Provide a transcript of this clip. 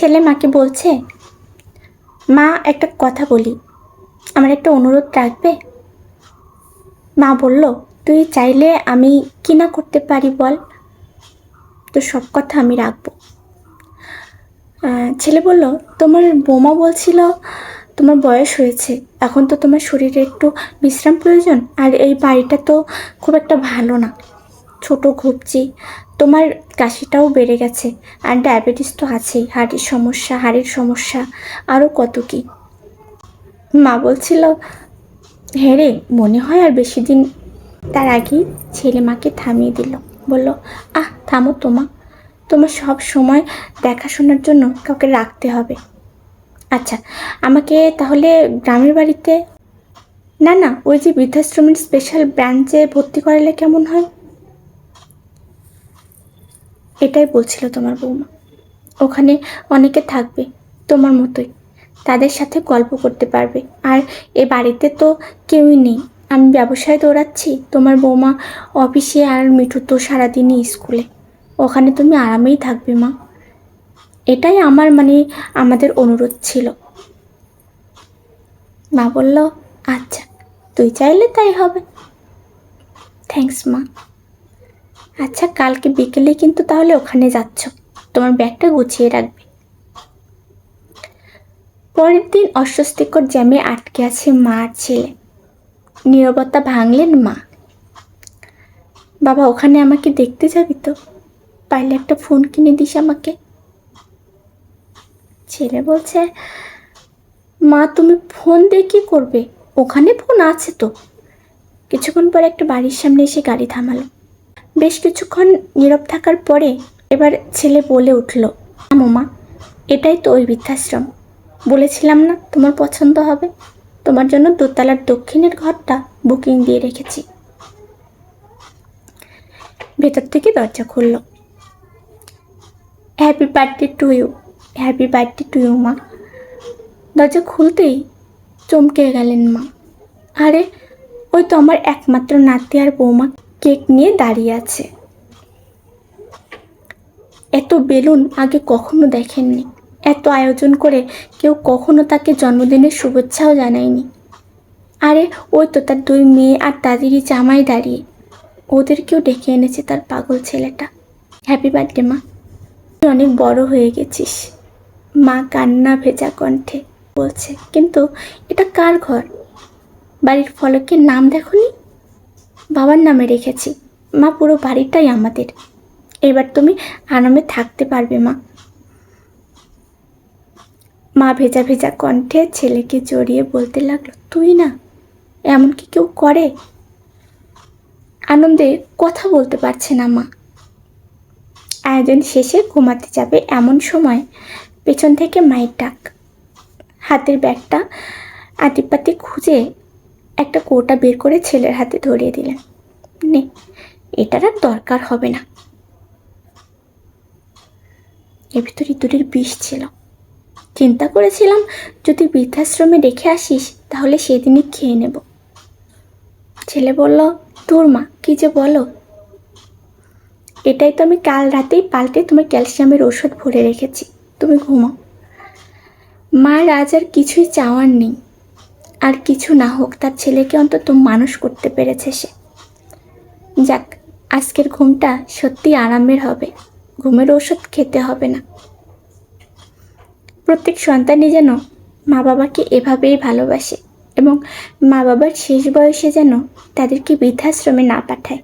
ছেলে মাকে বলছে, মা, একটা কথা বলি। আমার একটা অনুরোধ রাখবে? মা বলল, তুই চাইলে আমি কি না করতে পারি বল? তো সব কথা আমি রাখব। ছেলে বলল, তোমার বোমা বলছিল তোমার বয়স হয়েছে। এখন তো তোমার শরীরে একটু বিশ্রাম প্রয়োজন, আর এই বাড়িটা তো খুব একটা ভালো না। ছোট ঘুপচি তোমার কাশিটাও বেড়ে গেছে আর ডায়াবেটিস তো আছেই, হাড়ের সমস্যা হাড়ের সমস্যা আরও কত কি? মা বলছিল হ্যাঁ রে, মনে হয় আর বেশি দিন তার আগেই ছেলে মাকে থামিয়ে দিল। বলল, আহ, থামো তোমা তোমার সব সময় দেখাশোনার জন্য কাউকে রাখতে হবে। আচ্ছা আমাকে তাহলে গ্রামের বাড়িতে, না না, ওই যে বৃদ্ধাশ্রমের স্পেশাল ব্রাঞ্চে ভর্তি করালে কেমন হয়? এটাই বলছিল তোমার বৌমা। ওখানে অনেকে থাকবে, তোমার মতোই। তাদের সাথে গল্প করতে পারবে। আর এ বাড়িতে তো কেউই নেই। আমি ব্যবসায় দৌড়াচ্ছি, তোমার বৌমা অফিসে আর মিঠু তো সারাদিনই স্কুলে। ওখানে তুমি আরামেই থাকবে, মা। এটাই আমার মানে আমাদের অনুরোধ ছিল। মা বলল আচ্ছা তুই চাইলে তাই হবে। থ্যাঙ্কস মা। আচ্ছা কালকে বিকেলে কিন্তু তাহলে ওখানে যাচ্ছ। তোমার ব্যাগটা গুছিয়ে রাখবে। পরের দিন অস্বস্তিকর জ্যামে আটকে আছে মা আর ছেলে। নীরবতা ভাঙলেন মা। বাবা, ওখানে আমাকে দেখতে যাবি তো? পারলে একটা ফোন কিনে দিস আমাকে। ছেলে বলছে, মা, তুমি ফোন দিয়ে কী করবে? ওখানে ফোন আছে তো। কিছুক্ষণ পরে একটা বাড়ির সামনে এসে গাড়ি থামালো। বেশ কিছুক্ষণ নীরব থাকার পরে এবার ছেলে বলে উঠল মা, এটাই তো ওই বৃদ্ধাশ্রম। বলেছিলাম না তোমার পছন্দ হবে। তোমার জন্য দোতলার দক্ষিণের ঘরটা বুকিং দিয়ে রেখেছি। ভেতর থেকে দরজা খুলল। Happy birthday to you, happy birthday to you মা। দরজা খুলতেই চমকে গেলেন মা। আরে, ওই তো আমার একমাত্র নাতি আর বৌমা। কেক নিয়ে দাঁড়িয়ে আছে। এত বেলুন আগে কখনো দেখেননি। এত আয়োজন করে কেউ কখনো তাকে জন্মদিনের শুভেচ্ছাও জানায়নি। আরে, ওই তো তার দুই মেয়ে আর তাদেরই জামাই দাঁড়িয়ে। ওদেরকেও ডেকে এনেছে তার পাগল ছেলেটা। হ্যাপি বার্থডে মা। তুই অনেক বড় হয়ে গেছিস। মা কান্না ভেজা কণ্ঠে বলছে, কিন্তু এটা কার ঘর? বাড়ির ফলকে নাম দেখনি? বাবার নামে রেখেছি। মা পুরো বাড়িটাই আমাদের। এবার তুমি আরামে থাকতে পারবে, মা। মা ভেজা ভেজা কণ্ঠে ছেলেকে জড়িয়ে বলতে লাগল, তুই না এমন কি কেউ করে? আনন্দে কথা বলতে পারছে না, মা। আয়োজন শেষে ঘুমাতে যাবে এমন সময় পেছন থেকে মায়ের ডাক। হাতের ব্যাগটা আতিপাতি খুঁজে একটা কোটা বের করে ছেলের হাতে ধরিয়ে দিলেন। নে, এটার আর দরকার হবে না। এর ভিতর ইঁদুরের বিষ ছিল। চিন্তা করেছিলাম, যদি বৃদ্ধাশ্রমে রেখে আসিস, তাহলে সেদিনই খেয়ে নেব। ছেলে বলল, তোর মা, কি যে বলো? এটাই তো আমি কাল রাতেই পাল্টে তোমার ক্যালসিয়ামের ওষুধ ভরে রেখেছি। তুমি ঘুমাও। মার আজ আর কিছুই চাওয়ার নেই। আর কিছু না হোক, তার ছেলেকে অন্তত মানুষ করতে পেরেছে সে। যাক, আজকের ঘুমটা সত্যি আরামের হবে। ঘুমের ওষুধ খেতে হবে না। প্রত্যেক সন্তানই যেন মা বাবাকে এভাবেই ভালোবাসে এবং মা বাবার শেষ বয়সে যেন তাদেরকে বৃদ্ধাশ্রমে না পাঠায়।